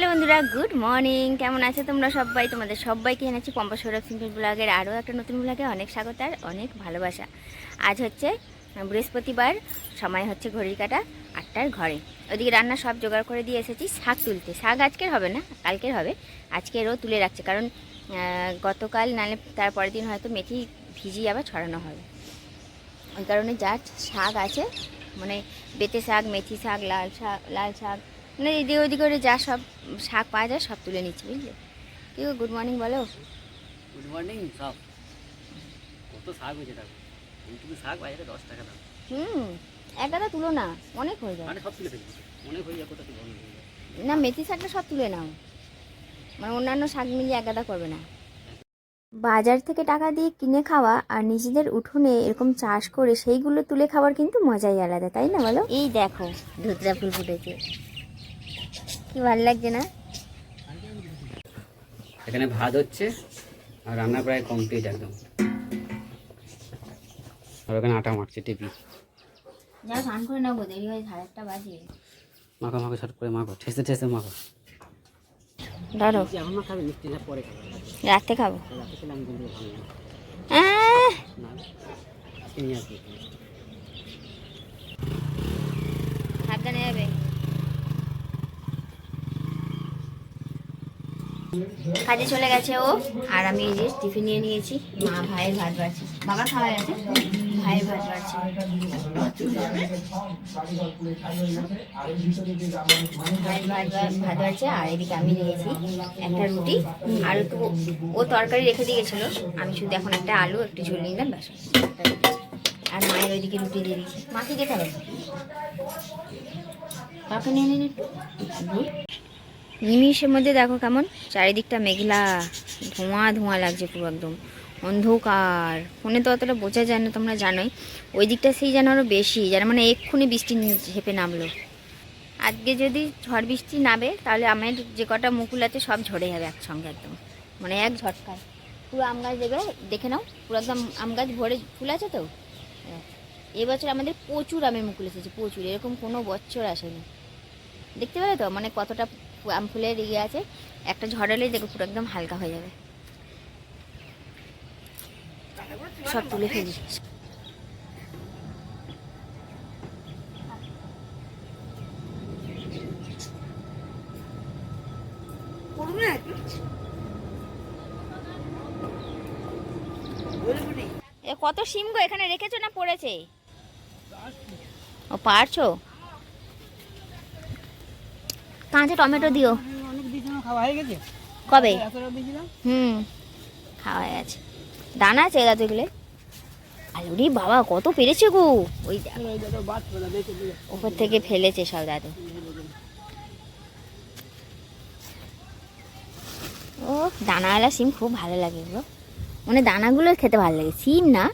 Hello বন্ধুরা, good morning. কেমন আছে তোমরা সবাই? তোমাদের সবাইকে এনেছি পম্পা সৌরভ সিম্পল ব্লগের আরও একটা নতুন ব্লগে অনেক স্বাগত আর অনেক ভালোবাসা। আজ হচ্ছে বৃহস্পতিবার, সময় হচ্ছে ঘড়ির কাটা আটটার ঘরে। ওদিকে রান্না সব জোগাড় করে দিয়ে এসেছি, শাক তুলতে। শাক আজকের হবে না, কালকের হবে। আজকেরও তুলে রাখছে, কারণ গতকাল নালে তার পরের দিন হয়তো মেথি ভিজিয়ে আবার ছড়ানো হবে। ওই কারণে যা শাক আছে মানে বেতে শাক, মেথি শাক, লাল শাক লাল শাক মানে এদিকে ওদিকে করে যা সব শাক পাওয়া যায় সব তুলে নিচ্ছি বুঝলে? কি গুড মর্নিং বলো। গুড মর্নিং সব। কত শাক হয়েছে দেখো। এইটুকু শাক বাজারে দশ টাকা দাম। হুম এক গাদা তুলো না অনেক হয়ে যায়। মানে সব তুলে ফেলছি অনেক হয়ে যায় কোথা না মেথি শাকটা সব তুলে নাও। মানে অন্যান্য শাক মিলিয়ে এক গাদা করবে না। বাজার থেকে টাকা দিয়ে কিনে খাওয়া আর নিজেদের উঠোনে এরকম চাষ করে সেইগুলো তুলে খাওয়ার কিন্তু মজাই আলাদা তাই না বলো? এই দেখো ধুতরা ফুল ফুটেছে। কি ভালো লাগছে না। এখানে ভাত হচ্ছে আর রান্না প্রায় কমপ্লিট একদম। আর ওখানে আটা মারছে টিপি। যা স্নান করে নেব দেরি হয় সাড়ে আটটা বাজে। মাখো মাখো শর্ট করে মাখো ঠেসে ঠেসে মাখো। ধরো এখন মা খাবে মিষ্টি না পরে খাবে। রাতে খাব রাতে খেলে আমি কিন্তু ভালো না আহ, না আজকে নিয়ে আসব সাবধানে যাবে কাজে চলে গেছে ও। আর আমি এই যে টিফিন নিয়ে নিয়েছি। মা ভাইয়ের ভাত বাড়ছে। বাবা খাওয়া গেছে? ভাইয়ের ভাত বাড়ছে। ভাত ভাত বাড়ছে। আর এদিকে আমি নিয়েছি একটা রুটি। আর একটু ও তরকারি রেখে দিয়েছিল আমি শুধু এখন একটা আলু, একটু ঝোল নিলাম একটা আর মায়ের ওইদিকে রুটি দিয়ে দিয়েছি। মাকে কে খাবে কাকে নিয়ে নিন নিমিষের মধ্যে দেখো কেমন? চারিদিকটা মেঘলা, ধোঁয়া ধোঁয়া লাগছে পুরো একদম। অন্ধকার। ফোনে তো অতটা বোঝা যায় না, তোমরা জানোই। ওই দিকটা সেই যেন আরও বেশি, যেন মানে এক্ষুনি বৃষ্টি ঝেপে নামলো। আজকে যদি ঝড় বৃষ্টি নামে, তাহলে আমের যে কটা মুকুল আছে, সব ঝরে যাবে একসঙ্গে একদম। মানে এক ঝটকায় পুরো আম গাছ দেখবে? দেখে নাও। পুরো একদম আম গাছ ভরে ফুল আছে তো? এবছর আমাদের প্রচুর আমের মুকুল এসেছে, প্রচুর। এরকম কোনো বছর আসেনি। দেখতে পেলে তো? মানে কতটা আম ফুলের ইয়ে আছে। একটা ঝড় এলেই দেখো পুরো একদম হালকা হয়ে যাবে। সব তুলে ফেলি। কত সিম গো এখানে রেখেছো না পড়েছে? ও পারছ? কাঁচা টমেটো দিও। কবে? হুম খাওয়া হয়ে গেছে দানা আছে দাদু এগুলো। আলুরি বাবা, কত পেরেছে গো। ওই উপর থেকে ফেলেছে সব দাদু। ও, দানাওয়ালা সিম খুব ভালো লাগে গো। মানে দানাগুলো খেতে ভালো লাগে। সিম না?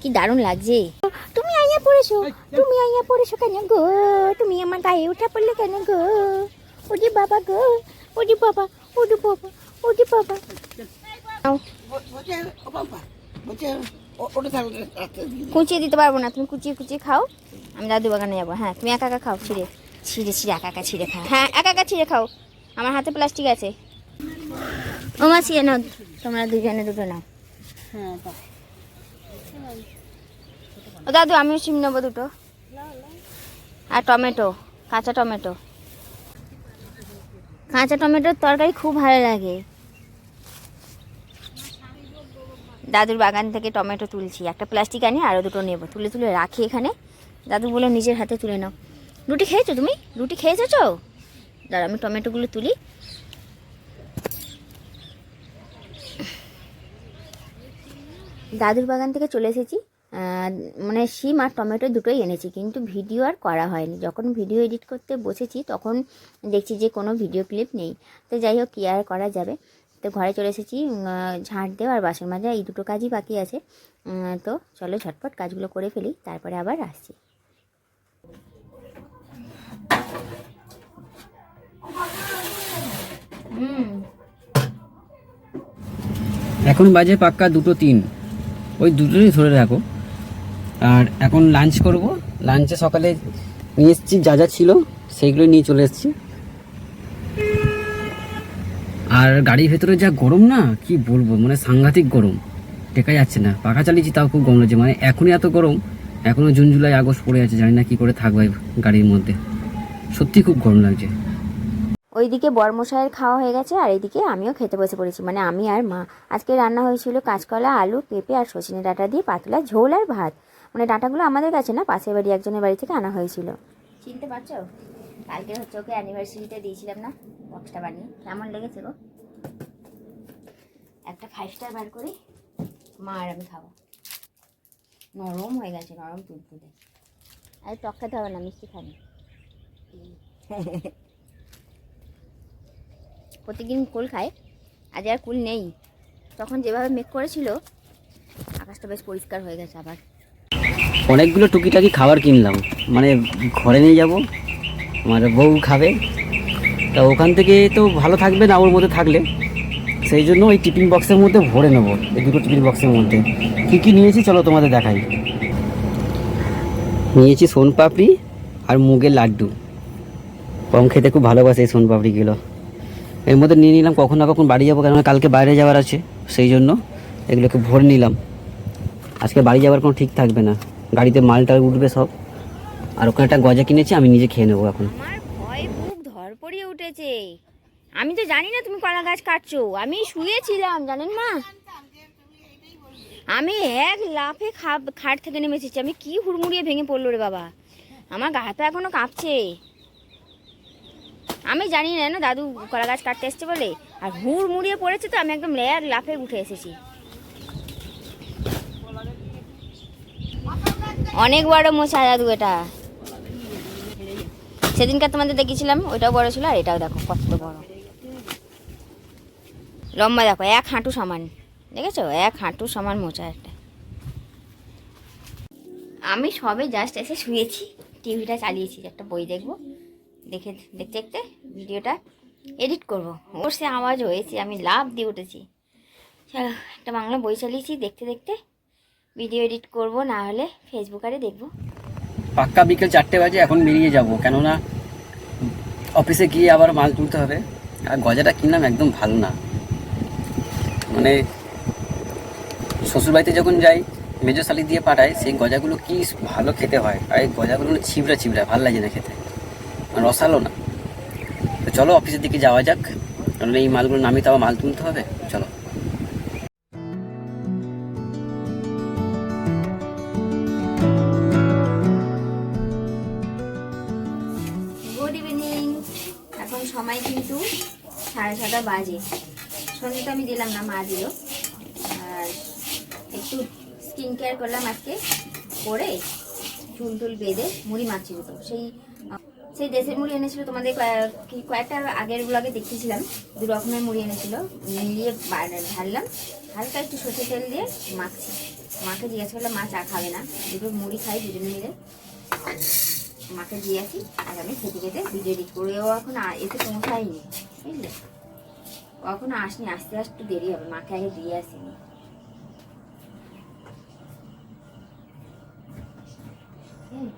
কি দারুণ লাগছে। আইয়া পড়েছো? তুমি আইয়া পড়েছো কেন গো? তুমি আমার গায়ে উঠা পড়লে কেন গো? ওরে বাবা গো ওরে বাবা ওরে বাবা ওরে বাবা। কুচিয়ে দিতে পারব না তুমি কুচিয়ে কুচিয়ে খাও। আমি দাদু বাগানে যাব। হ্যাঁ তুমি একা একা খাও ছিঁড়ে ছিঁড়ে ছিঁড়ে একা একা ছিঁড়ে খাও। হ্যাঁ একা একা ছিঁড়ে খাও। আমার হাতে প্লাস্টিক আছে। ও মাসি নাও। তোমরা দুজনে দুটো নাও। হ্যাঁ ও দাদু, আমিও সিম নেব দুটো। আর টমেটো, কাঁচা টমেটো। কাঁচা টমেটোর তরকারি খুব ভালো লাগে। দাদুর বাগান থেকে টমেটো তুলছি। একটা প্লাস্টিক আনি আরও দুটো নেব। তুলে তুলে রাখি এখানে। দাদু বলে নিজের হাতে তুলে নাও। রুটি খেয়েছো তুমি? রুটি খেয়েছো? দাদা আমি টমেটোগুলো তুলি। দাদুর বাগান থেকে চলে এসেছি। মানে শিম আর টমেটো দুটোই এনেছি, কিন্তু ভিডিও আর করা হয়নি। যখন ভিডিও এডিট করতে বসেছি, তখন দেখছি যে কোনো ভিডিও ক্লিপ নেই। তো যাই হোক, কী আর করা যাবে? তো ঘরে চলে এসেছি ঝাঁট দেওয়া আর বাসন মাজা, এই দুটো কাজই বাকি আছে। তো চলো ঝটপট কাজগুলো করে ফেলি, তারপরে আবার আসছি। এখন বাজে পাক্কা দুটো তিন। ওই দুটোই ধরে রাখো। আর এখন লাঞ্চ করব। লাঞ্চে সকালে নিয়ে এসেছি, যা যা ছিল সেইগুলো নিয়ে চলে এসেছি। আর গাড়ির ভেতরে যা গরম না, কি বলব মানে সাংঘাতিক গরম। টেকা যাচ্ছে না। পাখা চালিয়েছি, তাও খুব গরম লাগছে। মানে এখনই এত গরম এখনও জুন, জুলাই, আগস্ট পড়ে আছে, জানি না কি করে থাকবে গাড়ির মধ্যে। সত্যি খুব গরম লাগছে। ওইদিকে বরমশাইয়ের খাওয়া হয়ে গেছে, আর এইদিকে আমিও খেতে বসে পড়েছি। মানে আমি আর মা। আজকে রান্না হয়েছিল কাঁচকলা, আলু, পেঁপে আর সজনে ডাঁটা দিয়ে পাতলা ঝোল আর ভাত। মানে ডাঁটাগুলো আমাদের কাছে না পাশের বাড়ি একজনের বাড়ি থেকে আনা হয়েছিল। চিনতে পারছ? কালকে হচ্ছে ওকে অ্যানিভার্সারিতে দিয়েছিলাম না বক্সটা বানিয়ে। কেমন লেগেছে গো? একটা ফাইভ স্টার বার করি মা আর আমি খাব। নরম হয়ে গেছে নরম তুলতুলে আর টক খেতে হবে না মিষ্টি খাবি। প্রতিদিন কুল খায় আজ আর কুল নেই। তখন যেভাবে মেক করেছিল আকাশটা বেশ পরিষ্কার হয়ে গেছে আবার। অনেকগুলো টুকিটাকি খাবার কিনলাম। মানে ঘরে নিয়ে যাব, আমার বউ খাবে। তা ওখান থেকে তো ভালো থাকবে না ওর মধ্যে থাকলে। সেই জন্য ওই টিফিন বক্সের মধ্যে ভরে নেব, এই দুটো টিফিন বক্সের মধ্যে। কী কী নিয়েছি চলো তোমাদের দেখাই। নিয়েছি সোন পাপড়ি আর মুগের লাড্ডু। কম খেতে খুব ভালোবাসে এই সোন পাপড়িগুলো এর মধ্যে নিয়ে নিলাম, কখন না কখন বাড়ি যাব, কেননা কালকে বাইরে যাওয়ার আছে, সেই জন্য এগুলোকে ভরে নিলাম। আজকে বাড়ি যাওয়ার কোনো ঠিক থাকবে না। গাড়িতে মালটা উঠবে সব। আর ওখানে একটা গজা কিনেছি, আমি নিজে খেয়ে নেব এখন। আমার ভয় উঠেছে। আমি তো জানি না তুমি কলা গাছ কাটছো। আমি শুয়েছিলাম, জানেন মা? আমি এক লাফে খাট থেকে নেমে এসেছি। আমি কি হুড়মুড়িয়ে ভেঙে পড়ল রে বাবা। আমার গা হাত এখনও কাঁপছে। আমি জানি না দাদু কলা গাছ কাটতে এসছে বলে। আর হুড়মুড়িয়ে পড়েছে তো, আমি একদম এক লাফে উঠে এসেছি। অনেক বড় মোছা দাদু এটা। সেদিনকার তোমাদের দেখেছিলাম ওইটাও বড় ছিল, আর এটাও দেখো কত বড়। লম্বা দেখো, এক হাঁটু সমান, দেখেছ? এক হাঁটু সমান মোচা একটা। আমি সবে জাস্ট এসে শুয়েছি, টিভিটা চালিয়েছি, একটা বই দেখব, দেখে, দেখতে দেখতে ভিডিওটা এডিট করব। ওর সে আওয়াজ হয়েছে, আমি লাভ দিয়ে উঠেছি। একটা বাংলা বই চালিয়েছি, দেখতে দেখতে ভিডিও এডিট করব, না হলে ফেসবুক আরে দেখব। পাক্কা বিকেল চারটে বাজে, এখন বেরিয়ে যাব। কেননা অফিসে গিয়ে আবার মাল তুলতে হবে। আর গজাটা কিনলাম একদম ভালো না। মানে শ্বশুরবাড়িতে যখন যাই, মেজো শালি দিয়ে পাঠায়, সেই গজাগুলো কি ভালো খেতে হয়। আর এই গজাগুলো ছিবড়া ছিবড়া, ভালো লাগে না খেতে। আর রসালো না। তো চলো অফিসের দিকে যাওয়া যাক। কারণ এই মালগুলো নামিয়ে তো আবার মাল তুলতে হবে। চলো। সাড়ে ছটা বাজে। সন্ধে তো আমি দিলাম না, মা দিল। আর একটু স্কিন কেয়ার করলাম আজকে। করে চুল টুল বেঁধে মুড়ি মারছিল তো সেই সেই দেশের মুড়ি এনেছিল তোমাদের কয়েকটা আগের ব্লগে দেখিয়েছিলাম দু রকমের মুড়ি এনেছিল। মিলিয়ে ঢাললাম। হালকা একটু সর্ষে তেল দিয়ে মাখছি। মাকে জিজ্ঞাসা করলাম, মা চা খাবে না? দুটো মুড়ি খাই দুজনে মিলে। মাকে দিয়ে আসি। আর আমি খেতে খেতে ভিডিও এডিট করে ও এখন এসে পৌঁছায়নি বুঝলে? ও এখন আসনি আসতে আসতে দেরি হবে মাকে আগে দিয়ে আসিনি। হুম।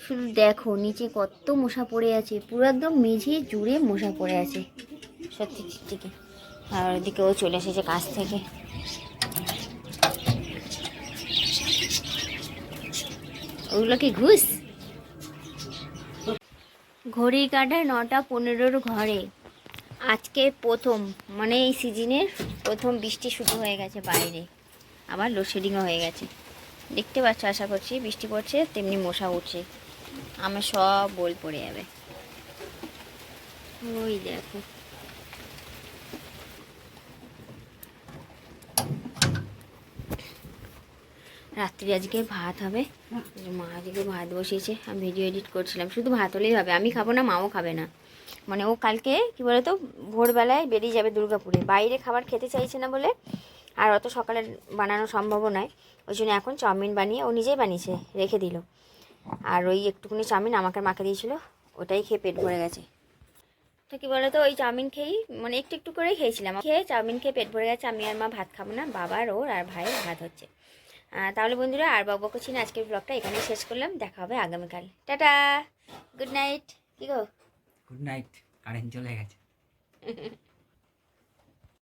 শুধু দেখো নিচে কত মশা পড়ে আছে পুরো একদম মেঝে জুড়ে মশা পড়ে আছে। সত্যি ঠিকই আর ওদিকে ও চলে এসেছে কাছ থেকে। ওগুলো কি ঘুষ? ঘড়ি কাটা নটা পনেরোর ঘরে। আজকে প্রথম মানে এই সিজনের প্রথম বৃষ্টি শুরু হয়ে গেছে বাইরে। আবার লোডশেডিংও হয়ে গেছে। দেখতে পাচ্ছ, আশা করছি বৃষ্টি পড়ছে, তেমনি মশা উঠছে। আমার সব বল পড়ে যাবে। ওই দেখো। রাত্রি আজকে ভাত হবে। মা আজকে ভাত বসিয়েছে। আমি ভিডিও এডিট করছিলাম। শুধু ভাত হলেই হবে। আমি খাব না, মাও খাবে না। মানে ও কালকে, কী বলতো, ভোরবেলায় বেরিয়ে যাবে দুর্গাপুরে। বাইরে খাবার খেতে চাইছে না বলে, আর অত সকালে বানানো সম্ভব নয়। ওই জন্য এখন চাউমিন বানিয়ে ও নিজেই বানিয়েছে, রেখে দিল। আর ওই একটুখানি চাউমিন আমাকে মাকে দিয়েছিল, ওটাই খেয়ে পেট ভরে গেছে। তো কী বলো বলতো, ওই চাউমিন খেয়েই মানে একটু একটু করেই খেয়েছিলাম। খেয়ে চাউমিন খেয়ে পেট ভরে গেছে, আমি আর মা ভাত খাব না বাবার ওর আর ভাইয়ের ভাত হচ্ছে। তাহলে বন্ধুরা, আর বক করছি না, আজকের ব্লগটা এখানেই শেষ করলাম, দেখা হবে আগামীকাল। টাটা! Good night! কি গো? গুড নাইট কারেন্ট চলে গেছে।